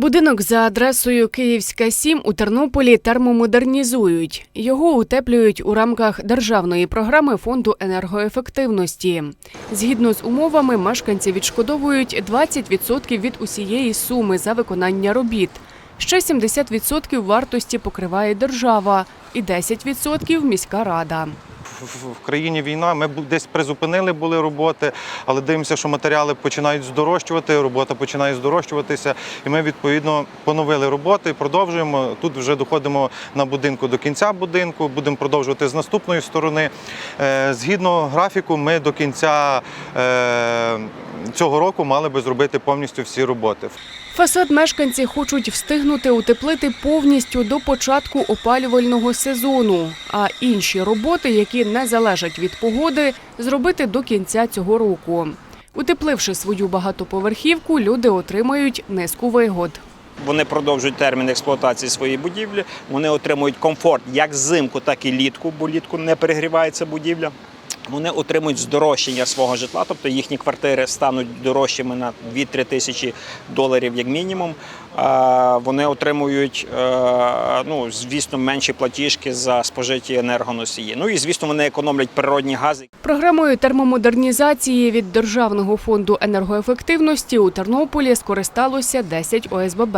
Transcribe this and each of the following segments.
Будинок за адресою Київська 7 у Тернополі термомодернізують. Його утеплюють у рамках державної програми фонду енергоефективності. Згідно з умовами, мешканці відшкодовують 20% від усієї суми за виконання робіт. Ще 70% вартості покриває держава і 10% міська рада. В країні війна. Ми десь призупинили були роботи, але дивимося, що матеріали починають здорожчувати, робота починає здорожчуватися, і ми відповідно поновили роботи, продовжуємо. Тут вже доходимо на будинку до кінця будинку, будемо продовжувати з наступної сторони. Е, Згідно графіку, ми до кінця е, цього року мали би зробити повністю всі роботи. Фасад мешканці хочуть встигнути утеплити повністю до початку опалювального сезону, а інші роботи, які не залежать від погоди, зробити до кінця цього року. Утепливши свою багатоповерхівку, люди отримають низку вигод. Вони продовжують термін експлуатації своєї будівлі. Вони отримують комфорт як взимку, так і літку, бо літку не перегрівається будівля. Вони отримують здорожчання свого житла, тобто їхні квартири стануть дорожчими на 2-3 тисячі доларів як мінімум. Вони отримують, е, ну, звісно, менші платіжки за спожиті енергоносії. Ну і звісно, вони економлять природні гази. Програмою термомодернізації від Державного фонду енергоефективності у Тернополі скористалося 10 ОСББ.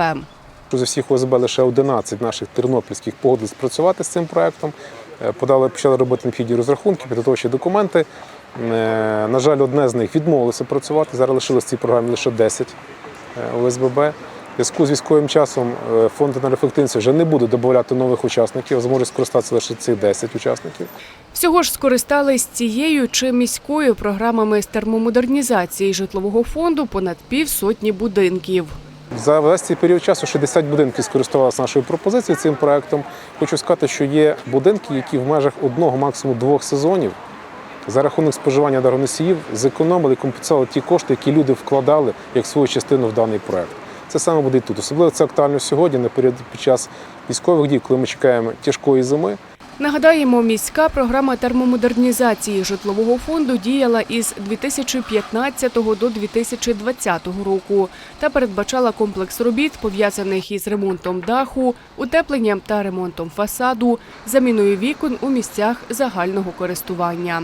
З усіх ОСБ лише 11 наших тернопільських погодились спрацювати з цим проектом. Е, Подали, почали робити необхідні розрахунки, підготовчі документи. Е, На жаль, одне з них відмовилося працювати. Зараз лишилось в цій програмі лише 10 е, ОСББ. Зв'язку з військовим часом фонд енергоефективності вже не буде додати нових учасників, зможе скористатися лише цих 10 учасників. Всього ж скористались цією чи міською програмами з термомодернізації житлового фонду понад півсотні будинків. За весь цей період часу 60 будинків скористувалися нашою пропозицією цим проектом. Хочу сказати, що є будинки, які в межах одного, максимум двох сезонів за рахунок споживання енергоносіїв зекономили, компенсували ті кошти, які люди вкладали як свою частину в даний проект. Це саме буде і тут. Особливо це актуально сьогодні, на період під час військових дій, коли ми чекаємо тяжкої зими. Нагадаємо, міська програма термомодернізації житлового фонду діяла із 2015 до 2020 року та передбачала комплекс робіт, пов'язаних із ремонтом даху, утепленням та ремонтом фасаду, заміною вікон у місцях загального користування.